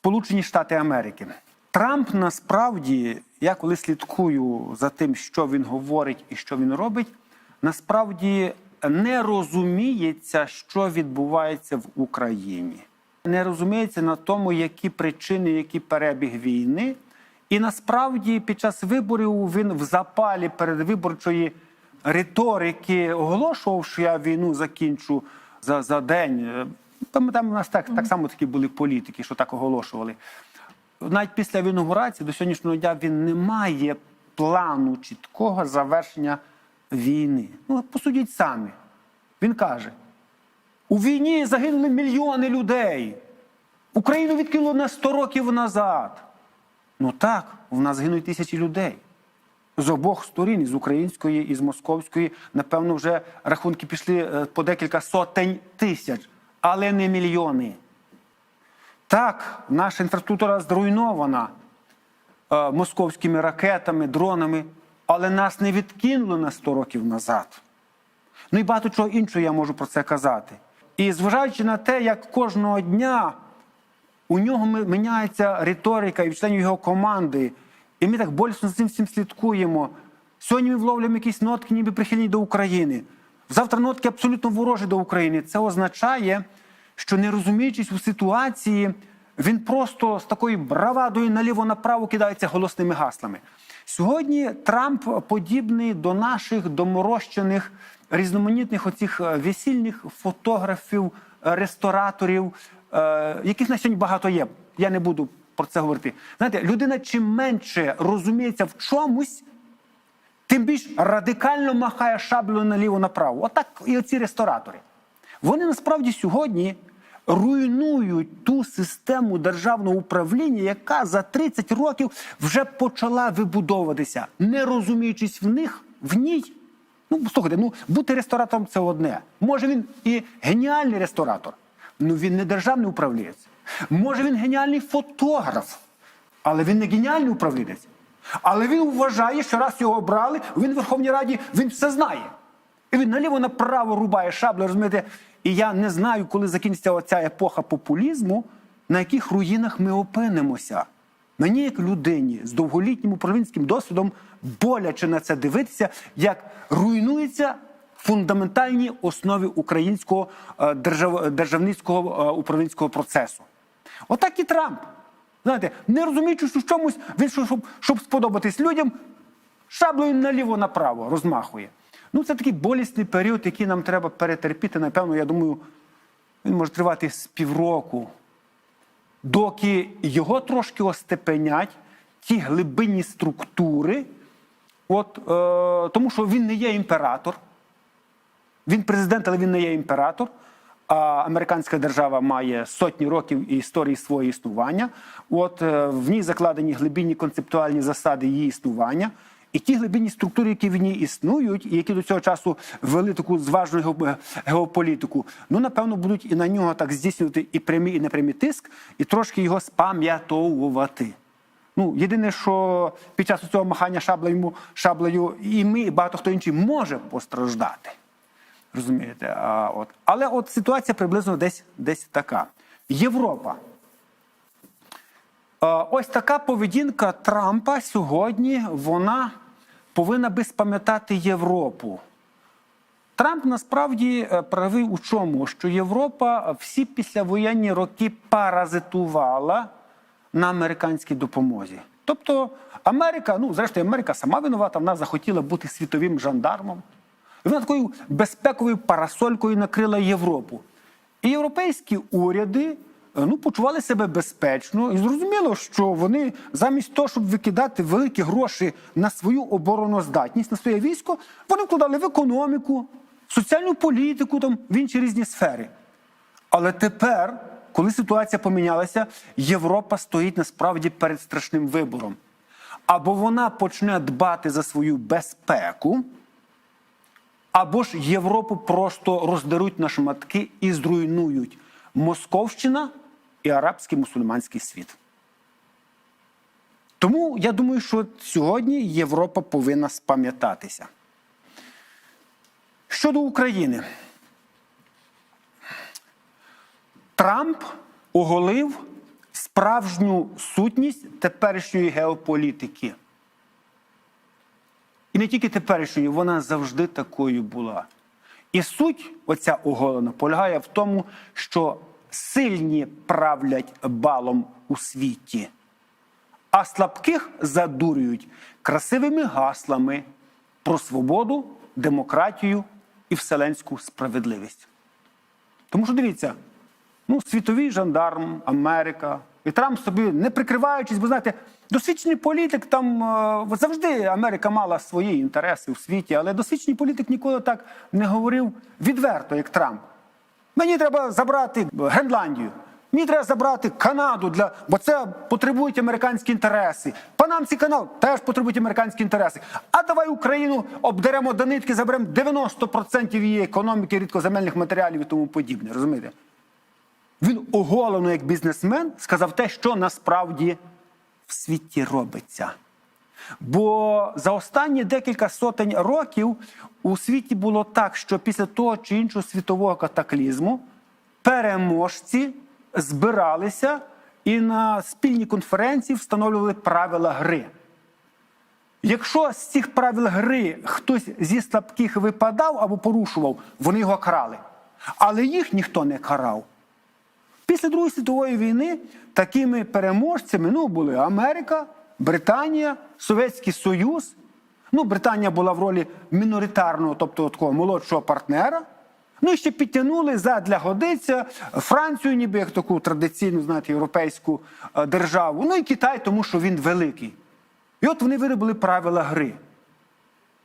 Сполучені Штати Америки. Трамп насправді, я коли слідкую за тим, що він говорить і що він робить, насправді не розуміється, що відбувається в Україні. Не розуміється на тому, які причини, який перебіг війни. І насправді під час виборів він в запалі передвиборчої риторики оголошував, що я війну закінчу за, за день. Там, там у нас так, так само такі були політики, що так оголошували. Навіть після інаугурації до сьогоднішнього дня він не має плану чіткого завершення війни. Ну, посудіть самі. Він каже: у війні загинули мільйони людей. Україну відкинуло на 100 років назад. Ну так, в нас гинуть тисячі людей. З обох сторін, з української і з московської, напевно, вже рахунки пішли е, по декілька сотень тисяч, але не мільйони. Так, наша інфраструктура зруйнована е, московськими ракетами, дронами, але нас не відкинули на 100 років назад. Ну і багато чого іншого я можу про це казати. І зважаючи на те, як кожного дня у нього міняється риторика і в членів його команди, і ми так болісно за цим всім слідкуємо. Сьогодні ми вловлюємо якісь нотки, ніби прихильні до України. Завтра нотки абсолютно ворожі до України. Це означає, що не розуміючись у ситуації, він просто з такою бравадою наліво-направо кидається голосними гаслами. Сьогодні Трамп подібний до наших доморощених різноманітних оцих е, весільних фотографів, е, рестораторів, е, яких на сьогодні багато є. Я не буду про це говорити. Знаєте, людина чим менше розуміється в чомусь, тим більш радикально махає шаблею наліво-направо. Отак і оці ресторатори. Вони насправді сьогодні руйнують ту систему державного управління, яка за 30 років вже почала вибудовуватися, не розуміючись в них, в ній. Ну, слухайте, ну бути ресторатором це одне. Може він і геніальний ресторатор, ну він не державний управлінець. Може він геніальний фотограф, але він не геніальний управлінець. Але він вважає, що раз його обрали, він в Верховній Раді він все знає. І він наліво направо рубає шаблю, розумієте? І я не знаю, коли закінчиться оця епоха популізму, на яких руїнах ми опинимося. Мені, як людині з довголітнім управлінським досвідом, боляче на це дивитися, як руйнуються фундаментальні основи українського е, держав, державницького е, управлінського процесу. Отак і Трамп. Знаєте, не розуміючи, що в чомусь він щоб, щоб сподобатись людям, шаблею наліво-направо розмахує. Ну, це такий болісний період, який нам треба перетерпіти. Напевно, я думаю, він може тривати з півроку, доки його трошки остепенять, ті глибинні структури, от, е, тому що він не є імператор. Він президент, але він не є імператор. Американська держава має сотні років історії свого існування. От е, в ній закладені глибинні концептуальні засади її існування. І ті глибинні структури, які в ній існують, і які до цього часу вели таку зважну геополітику, ну напевно будуть і на нього так здійснювати і прямий, і непрямий тиск, і трошки його спам'ятовувати. Ну, єдине, що під час цього махання шаблею, шаблею і ми, і багато хто інший може постраждати. Розумієте? А, от. Але от ситуація приблизно десь, десь така. Європа. Ось така поведінка Трампа сьогодні вона повинна би спам'ятати Європу. Трамп насправді е, правий у чому? Що Європа всі післявоєнні роки паразитувала на американській допомозі. Тобто Америка, ну зрештою, Америка сама винувата, вона захотіла бути світовим жандармом. Вона такою безпековою парасолькою накрила Європу. І європейські уряди е, ну, почували себе безпечно і зрозуміло, що вони замість того, щоб викидати великі гроші на свою обороноздатність, на своє військо, вони вкладали в економіку, соціальну політику, там, в інші різні сфери. Але тепер, коли ситуація помінялася, Європа стоїть насправді перед страшним вибором. Або вона почне дбати за свою безпеку, або ж Європу просто роздеруть на шматки і зруйнують Московщина і арабський мусульманський світ. Тому я думаю, що сьогодні Європа повинна спам'ятатися. Щодо України, Трамп оголив справжню сутність теперішньої геополітики. Не тільки теперішньої, вона завжди такою була. І суть, оця оголена, полягає в тому, що сильні правлять балом у світі, а слабких задурюють красивими гаслами про свободу, демократію і вселенську справедливість. Тому що дивіться, ну, світовий жандарм, Америка, і Трамп собі не прикриваючись, бо знаєте, досвідчений політик там е, завжди Америка мала свої інтереси у світі, але досвідчений політик ніколи так не говорив відверто, як Трамп. Мені треба забрати Гренландію. Мені треба забрати Канаду, для, бо це потребують американські інтереси. Панамський канал теж потребують американські інтереси. А давай Україну обдеремо до нитки, заберемо 90% її економіки, рідкоземельних матеріалів і тому подібне. Розумієте? Він оголено як бізнесмен сказав те, що насправді в світі робиться. Бо за останні декілька сотень років у світі було так, що після того чи іншого світового катаклізму переможці збиралися і на спільній конференції встановлювали правила гри. Якщо з цих правил гри хтось зі слабких випадав або порушував, вони його карали. Але їх ніхто не карав. Після Другої світової війни такими переможцями ну, були Америка, Британія, Совєтський Союз. Ну, Британія була в ролі міноритарного, тобто такого молодшого партнера. Ну і ще підтягнули задля годиця Францію, ніби як таку традиційну, знаєте, європейську е, державу. Ну і Китай, тому що він великий. І от вони виробили правила гри.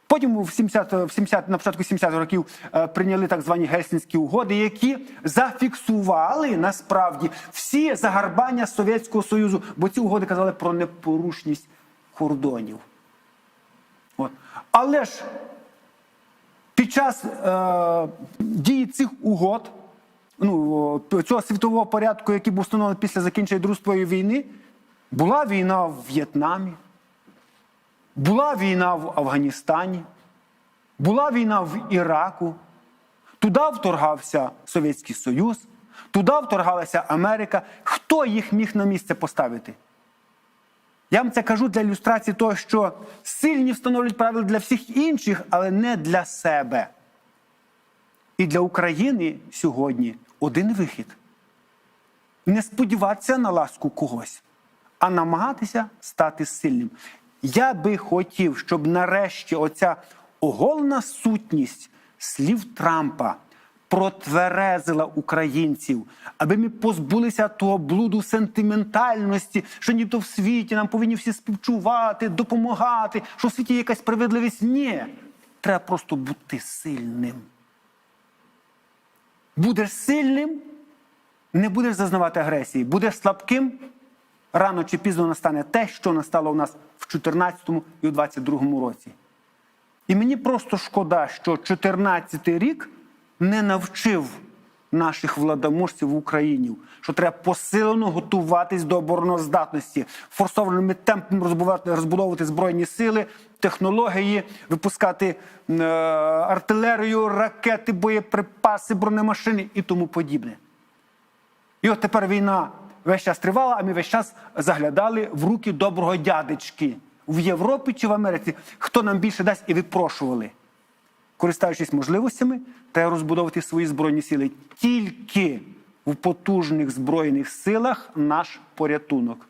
Потім в 70, в 70, на початку 70-х років е, прийняли так звані гельсінські угоди, які зафіксували насправді всі загарбання Совєтського Союзу, бо ці угоди казали про непорушність кордонів. От. Але ж під час е, дії цих угод, ну, цього світового порядку, який був встановлений після закінчення Другої війни, була війна в В'єтнамі. Була війна в Афганістані, була війна в Іраку, туди вторгався Совєтський Союз, туди вторгалася Америка. Хто їх міг на місце поставити? Я вам це кажу для ілюстрації того, що сильні встановлюють правила для всіх інших, але не для себе. І для України сьогодні один вихід: не сподіватися на ласку когось, а намагатися стати сильним. Я би хотів, щоб нарешті оця оголена сутність слів Трампа протверезила українців, аби ми позбулися того блуду сентиментальності, що ніби в світі нам повинні всі співчувати, допомагати, що в світі є якась справедливість. Ні, треба просто бути сильним. Будеш сильним, не будеш зазнавати агресії, будеш слабким, рано чи пізно настане те, що настало у нас в 2014 і у 2022 році. І мені просто шкода, що 2014 рік не навчив наших владоможців в Україні, що треба посилено готуватись до обороноздатності, форсованими темпами розбудовувати, збройні сили, технології, випускати е, артилерію, ракети, боєприпаси, бронемашини і тому подібне. І от тепер війна весь час тривала, а ми весь час заглядали в руки доброго дядечки в Європі чи в Америці, хто нам більше дасть і випрошували. Користуючись можливостями, треба розбудовувати свої збройні сили. Тільки в потужних збройних силах наш порятунок.